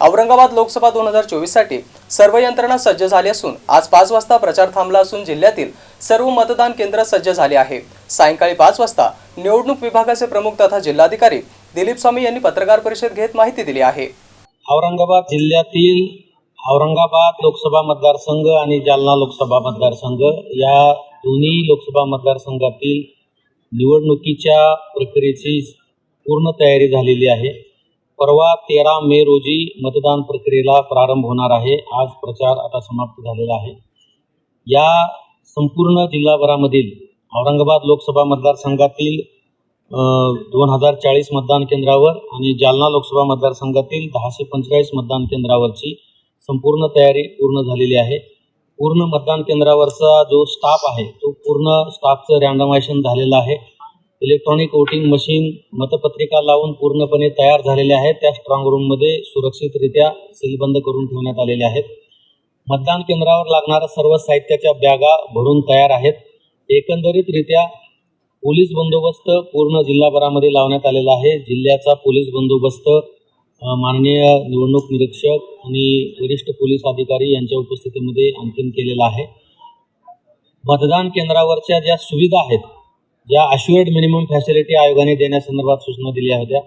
औरंगाबाद लोकसभा दोन हजार चोवीससाठी सर्व यंत्रणा सज्ज झाली असून आज पाच वाजता प्रचार थांबला असून जिल्ह्यातील सर्व मतदान केंद्र सज्ज झाले आहे. सायंकाळी पाच वाजता निवडणूक विभागाचे प्रमुख तथा जिल्हाधिकारी दिलीप स्वामी यांनी पत्रकार परिषद घेत माहिती दिली आहे. औरंगाबाद जिल्ह्यातील औरंगाबाद लोकसभा मतदारसंघ आणि जालना लोकसभा मतदारसंघ या दोन्ही लोकसभा मतदारसंघातील निवडणुकीच्या प्रक्रियेची पूर्ण तयारी झालेली आहे. परवा तेरा मे रोजी मतदान प्रक्रियेला प्रारंभ होणार आहे. आज प्रचार आता समाप्त झालेला आहे. या संपूर्ण जिल्हाभरामधील औरंगाबाद लोकसभा मतदारसंघातील दोन हजार चाळीस मतदान केंद्रावर आणि जालना लोकसभा मतदारसंघातील दहाशे पंचेचाळीस मतदान केंद्रावरची संपूर्ण तयारी पूर्ण झालेली आहे. पूर्ण मतदान केंद्रावरचा जो स्टाफ आहे तो पूर्ण स्टाफचं रँडमायझेशन झालेलं आहे. इलेक्ट्रॉनिक वोटिंग मशीन मतपत्रिका लावून पूर्णपणे तयार झालेल्या आहेत. त्या स्ट्रॉंग रूममध्ये सुरक्षितरित्या सीलबंद करून ठेवण्यात आलेल्या आहेत. मतदान केंद्रावर लागणाऱ्या सर्व साहित्याच्या बॅगा भरून तयार आहेत. एकंदरीतरित्या पोलीस बंदोबस्त पूर्ण जिल्हाभरामध्ये लावण्यात आलेला आहे. जिल्ह्याचा पोलीस बंदोबस्त माननीय निवडणूक निरीक्षक आणि वरिष्ठ पोलीस अधिकारी यांच्या उपस्थितीमध्ये अंतिम केलेला आहे. मतदान केंद्रावरच्या ज्या सुविधा आहेत या अश्युअर्ड मिनिमम फॅसिलिटी आयोगाने देण्यासंदर्भात सूचना दिल्या होत्या.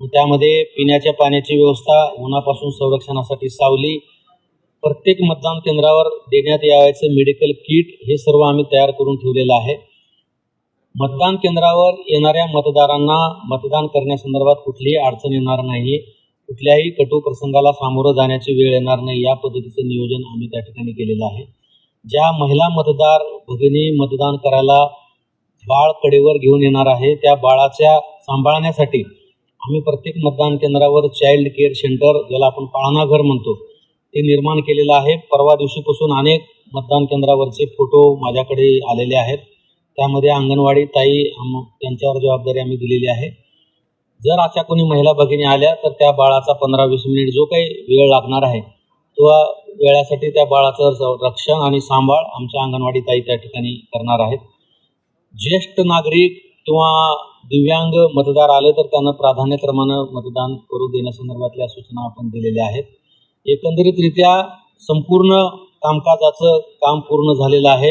त्यामध्ये पिण्याच्या पाण्याची व्यवस्था उन्हापासून संरक्षणासाठी सावली प्रत्येक मतदान केंद्रावर देण्यात यावायचं मेडिकल किट हे सर्व आम्ही तयार करून ठेवलेलं आहे. मतदान केंद्रावर येणाऱ्या मतदारांना मतदान करण्यासंदर्भात कुठलीही अडचण येणार नाही कुठल्याही कटू प्रसंगाला सामोरं जाण्याची वेळ येणार नाही या पद्धतीचं नियोजन आम्ही त्या ठिकाणी केलेलं आहे. ज्या महिला मतदार भगिनी मतदान करायला बाळ कडेवर घेऊन येणार आहे. त्या बाळाच्या सांभाळण्यासाठी आम्ही प्रत्येक मतदान केंद्रावर चाइल्ड केअर सेंटर ज्याला आपण पाळणाघर म्हणतो ते निर्माण केलेलं आहे. परवा दिवशीपासून अनेक मतदान केंद्रावरचे फोटो माझ्याकडे आलेले आहेत. त्यामध्ये अंगणवाडी ताई आम- त्यांच्यावर जबाबदारी आम्ही दिलेली आहे. जर अशा कोणी महिला भगिनी आल्या तर त्या बाळाचा पंधरा वीस मिनिट जो काही वेळ लागणार आहे तो वेळासाठी त्या बाळाचं रक्षण आणि सांभाळ आमच्या अंगणवाडी ताई त्या ठिकाणी करणार आहेत. ज्येष्ठ नागरिक किंवा दिव्यांग मतदार आले तर त्यांना प्राधान्यक्रमानं मतदान करू देण्यासंदर्भातल्या सूचना आपण दिलेल्या आहेत. एकंदरीतरित्या संपूर्ण कामकाजाचं काम पूर्ण झालेलं आहे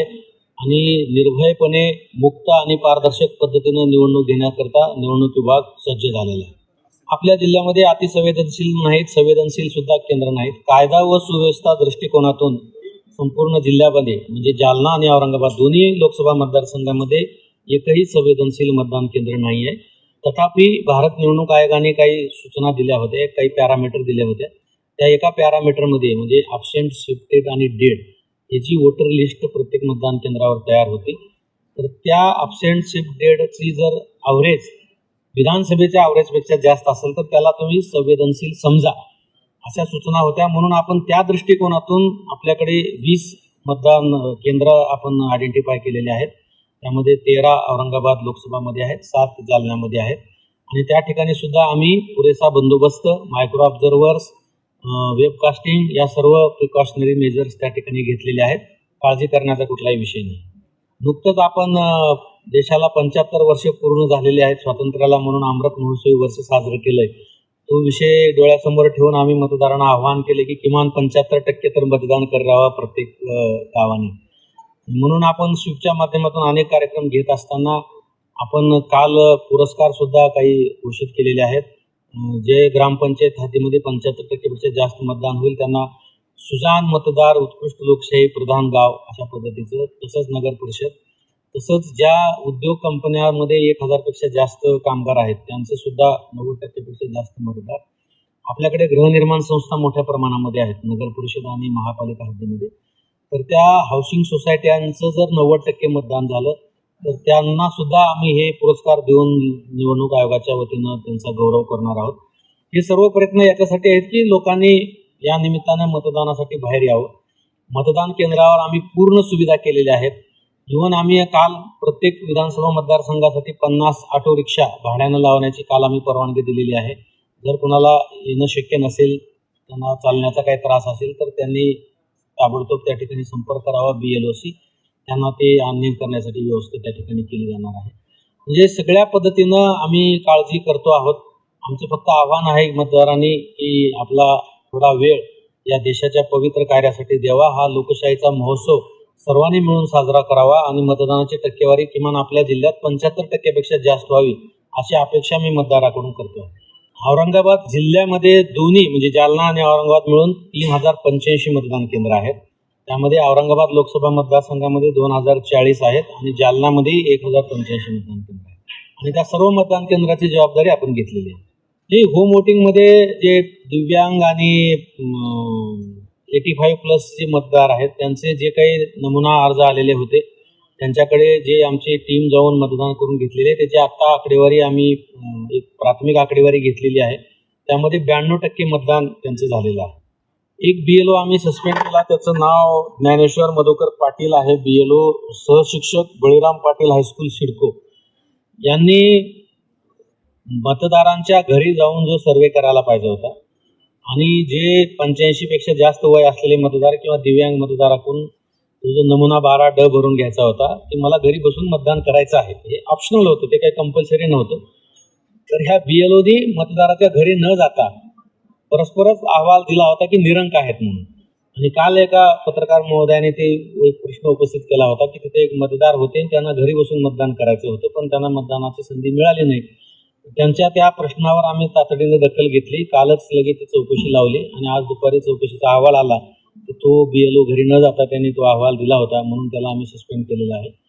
आणि निर्भयपणे मुक्त आणि पारदर्शक पद्धतीनं निवडणूक घेण्याकरता निवडणूक विभाग सज्ज झालेला आहे. आपल्या जिल्ह्यामध्ये अतिसंवेदनशील नाहीत संवेदनशील सुद्धा केंद्र नाहीत. कायदा व सुव्यवस्था दृष्टिकोनातून संपूर्ण जिल्ह्यामध्ये म्हणजे जालना आणि औरंगाबाद दोन्ही लोकसभा मतदारसंघामध्ये एकही संवेदनशील मतदान केंद्र नाही आहे तथापि भारत निवडणूक आयोगाने काही सूचना दिल्या होत्या काही पॅरामीटर दिल्या होत्या. त्या एका पॅरामीटरमध्ये म्हणजे absent शिफ्टेड आणि डेड याची वोटर लिस्ट प्रत्येक मतदान केंद्रावर तयार होती तर त्या absent शिफ्ट डेडची जर ॲव्हरेज विधानसभेच्या अवरेजपेक्षा जास्त असेल तर त्याला तुम्ही संवेदनशील समजा. अशा सूचना होत्या. म्हणून आपण त्या दृष्टिकोनातून आपल्याकडे वीस मतदान केंद्र आपण आयडेंटिफाय केलेले आहेत. त्यामध्ये तेरा औरंगाबाद लोकसभामध्ये आहेत सात जालन्यामध्ये आहेत. आणि त्या ठिकाणी सुद्धा आम्ही पुरेसा बंदोबस्त मायक्रो ऑब्झर्वर्स वेबकास्टिंग या सर्व प्रिकॉशनरी मेजर्स त्या ठिकाणी घेतलेले आहेत. काळजी करण्याचा कुठलाही विषय नाही. नुकतंच आपण देशाला पंच्याहत्तर वर्षे पूर्ण झालेली आहेत. स्वातंत्र्याला म्हणून अमृत महोत्सवी वर्ष साजरं केलंय. तो विषय डोळ्यासमोर ठेवून आम्ही मतदारांना आवाहन केले की किमान पंच्याहत्तर टक्के तर मतदान करावं प्रत्येक गावाने. म्हणून आपण स्वीपच्या माध्यमातून अनेक कार्यक्रम घेत असताना आपण काल पुरस्कार सुद्धा काही घोषित केलेले आहेत. जे ग्रामपंचायत हातीमध्ये पंच्याहत्तर टक्केपेक्षा जास्त मतदान होईल त्यांना सुजान मतदार उत्कृष्ट लोकशाही प्रधान गाव अशा पद्धतीचं तसंच नगर परिषद तसंच ज्या उद्योग कंपन्यांमध्ये एक हजारपेक्षा जास्त कामगार आहेत त्यांचं सुद्धा नव्वद टक्केपेक्षा जास्त मतदार आपल्याकडे गृहनिर्माण संस्था मोठ्या प्रमाणामध्ये आहेत नगर परिषद आणि महापालिका हद्दीमध्ये. तर त्या हाऊसिंग सोसायट्यांचं जर नव्वद टक्के मतदान झालं तर त्यांना सुद्धा आम्ही हे पुरस्कार देऊन निवडणूक आयोगाच्या वतीनं त्यांचा गौरव करणार आहोत. हे सर्व प्रयत्न याच्यासाठी आहेत की लोकांनी या निमित्तानं मतदानासाठी बाहेर यावं. मतदान केंद्रावर आम्ही पूर्ण सुविधा केलेल्या आहेत. इव्हन आम्ही काल प्रत्येक विधानसभा मतदारसंघासाठी पन्नास ऑटो रिक्षा भाड्यानं लावण्याची काल आम्ही परवानगी दिलेली आहे. जर कुणाला येणं शक्य नसेल त्यांना चालण्याचा काही त्रास असेल तर त्यांनी ताबडतोब त्या ठिकाणी संपर्क करावा बी एल ओ सी त्यांना ते आणणे करण्यासाठी व्यवस्था त्या ठिकाणी केली जाणार आहे. म्हणजे सगळ्या पद्धतीनं आम्ही काळजी करतो आहोत. आमचं फक्त आव्हान आहे मतदारांनी की आपला थोडा वेळ या देशाच्या पवित्र कार्यासाठी द्यावा. हा लोकशाहीचा महोत्सव सर्वांनी मिळून साजरा करावा आणि मतदानाची टक्केवारी किमान आपल्या जिल्ह्यात पंच्याहत्तर टक्क्यापेक्षा जास्त व्हावी अशी अपेक्षा मी मतदाराकडून करतो औरंगाबाद जिल्ह्यामध्ये दोन्ही म्हणजे जालना आणि औरंगाबाद मिळून तीन हजार पंच्याऐंशी मतदान केंद्र आहेत. त्यामध्ये औरंगाबाद लोकसभा मतदारसंघामध्ये दोन हजार चाळीस आहेत आणि जालनामध्ये एक हजार पंच्याऐंशी मतदान केंद्र आहेत. आणि त्या सर्व मतदान केंद्राची जबाबदारी आपण घेतलेली आहे. हे होम वोटिंगमध्ये जे दिव्यांग आणि एटी फाईव्ह प्लस जे मतदार आहेत त्यांचे जे काही नमुना अर्ज आलेले होते त्यांच्याकडे जे आमची टीम जाऊन मतदान करून घेतलेले आहे त्याची आत्ता आकडेवारी आम्ही एक प्राथमिक आकडेवारी घेतलेली आहे. त्यामध्ये ब्याण्णव टक्के मतदान त्यांचं झालेलं आहे. एक बी एल ओ आम्ही सस्पेंड केला त्याचं नाव ज्ञानेश्वर मधुकर पाटील आहे बी एल ओ सहशिक्षक बळीराम पाटील हायस्कूल सिडको. यांनी मतदारांच्या घरी जाऊन जो सर्वे करायला पाहिजे होता आणि जे पंच्याऐंशी पेक्षा जास्त वय असलेले मतदार किंवा दिव्यांग मतदाराकडून तो जो नमुना बारा ड भरून घ्यायचा होता ते मला घरी बसून मतदान करायचं आहे. हे ऑप्शनल होतं ते काही कंपल्सरी नव्हतं. तर ह्या बी एल ओनी मतदाराच्या घरी न जाता परस्परच अहवाल दिला होता की निरंक आहेत म्हणून. आणि काल एका पत्रकार महोदयाने ते एक प्रश्न उपस्थित केला होता की तिथे एक मतदार होते आणि त्यांना घरी बसून मतदान करायचं होतं पण त्यांना मतदानाची संधी मिळाली नाही. त्यांच्या त्या प्रश्नावर आम्ही तातडीने दखल घेतली. कालच लगेच ती चौकशी लावली आणि आज दुपारी चौकशीचा अहवाल आला. तर तो बी एल ओ घरी न जाता त्यांनी तो अहवाल दिला होता. म्हणून त्याला आम्ही सस्पेंड केलेला आहे.